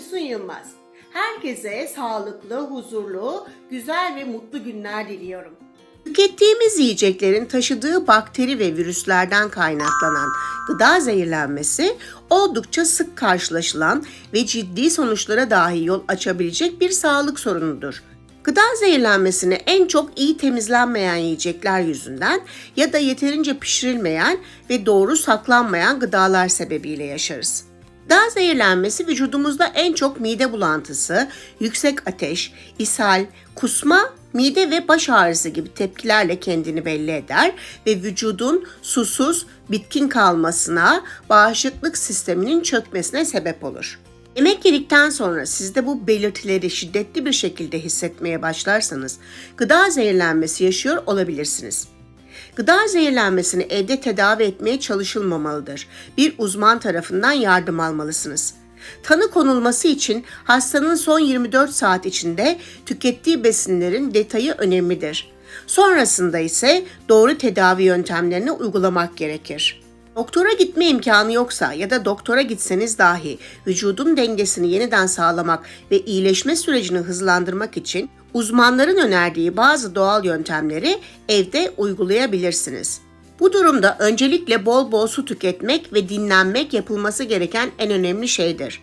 Efsun Yılmaz. Herkese sağlıklı, huzurlu, güzel ve mutlu günler diliyorum. Tükettiğimiz yiyeceklerin taşıdığı bakteri ve virüslerden kaynaklanan gıda zehirlenmesi oldukça sık karşılaşılan ve ciddi sonuçlara dahi yol açabilecek bir sağlık sorunudur. Gıda zehirlenmesini en çok iyi temizlenmeyen yiyecekler yüzünden ya da yeterince pişirilmeyen ve doğru saklanmayan gıdalar sebebiyle yaşarız. Gıda zehirlenmesi vücudumuzda en çok mide bulantısı, yüksek ateş, ishal, kusma, mide ve baş ağrısı gibi tepkilerle kendini belli eder ve vücudun susuz, bitkin kalmasına, bağışıklık sisteminin çökmesine sebep olur. Yemek yedikten sonra sizde bu belirtileri şiddetli bir şekilde hissetmeye başlarsanız gıda zehirlenmesi yaşıyor olabilirsiniz. Gıda zehirlenmesini evde tedavi etmeye çalışılmamalıdır. Bir uzman tarafından yardım almalısınız. Tanı konulması için hastanın son 24 saat içinde tükettiği besinlerin detayı önemlidir. Sonrasında ise doğru tedavi yöntemlerini uygulamak gerekir. Doktora gitme imkanı yoksa ya da doktora gitseniz dahi vücudun dengesini yeniden sağlamak ve iyileşme sürecini hızlandırmak için uzmanların önerdiği bazı doğal yöntemleri evde uygulayabilirsiniz. Bu durumda öncelikle bol bol su tüketmek ve dinlenmek yapılması gereken en önemli şeydir.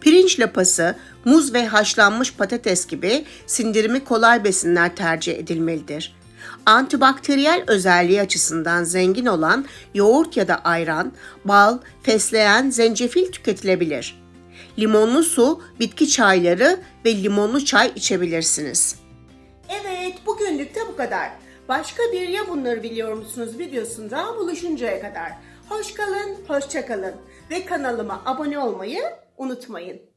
Pirinç lapası, muz ve haşlanmış patates gibi sindirimi kolay besinler tercih edilmelidir. Antibakteriyel özelliği açısından zengin olan yoğurt ya da ayran, bal, fesleğen, zencefil tüketilebilir. Limonlu su, bitki çayları ve limonlu çay içebilirsiniz. Evet, bugünlük de bu kadar. Başka bir ya bunları biliyor musunuz videosunda buluşuncaya kadar. Hoş kalın, hoşça kalın ve kanalıma abone olmayı unutmayın.